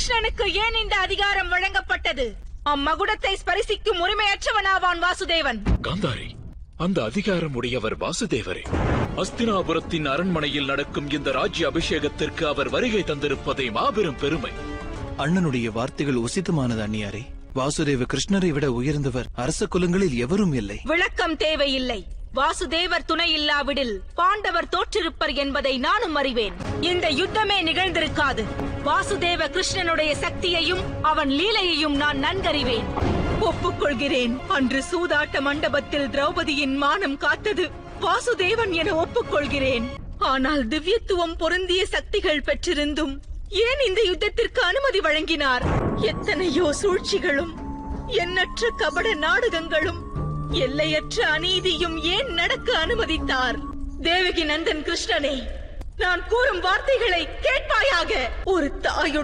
கிருஷ்ணனுக்கு ஏன் இந்த அதிகாரம் வழங்கப்பட்டது? அம்மகுடத்தை ஸ்பரிசிக்கும் உரிமையற்றவனாவான் வாசுதேவன். காந்தாரி அந்த அதிகாரம் உடையவர் வாசுதேவரே. அஸ்தினாபுரத்தின் அரண்மனையில் நடக்கும் இந்த ராஜ்ய அபிஷேகத்திற்கு அவர் வருகை தந்திருப்பதை மாபெரும் பெருமை. அண்ணனுடைய வார்த்தைகள் உசிதமானது அந்நியாரே. வாசுதேவ கிருஷ்ணரை விட உயர்ந்தவர் அரச குலங்களில் எவரும் இல்லை. விளக்கம் தேவையில்லை. வாசுதேவர் துணை இல்லாவிடில் பாண்டவர் தோற்றிருப்பர் என்பதை நானும் அறிவேன். இந்த யுத்தமே நிகழ்ந்திருக்காது. வாசுதேவ கிருஷ்ணனுடைய சக்தியையும் அவன் லீலையையும் நான் நன்கறிவேன். ஒப்புக்கொள்கிறேன். அன்று சூதாட்ட மண்டபத்தில் திரௌபதியின் மானம் காத்தது. வாசுதேவன் என ஒப்புக்கொள்கிறேன். ஆனால் திவ்யத்துவம் பொருந்திய சக்திகள் பெற்றிருந்தும் ஏன் இந்த யுத்தத்திற்கு அனுமதி வழங்கினார்? எத்தனையோ சூழ்ச்சிகளும் எண்ணற்ற கபட நாடகங்களும் எல்லையற்ற அநீதியும் ஏன் நடக்க அனுமதித்தார்? தேவகி நந்தன் கிருஷ்ணனே நான் கூறும் வார்த்தைகளை கேட்பாயாக. ஒரு தாயுடன்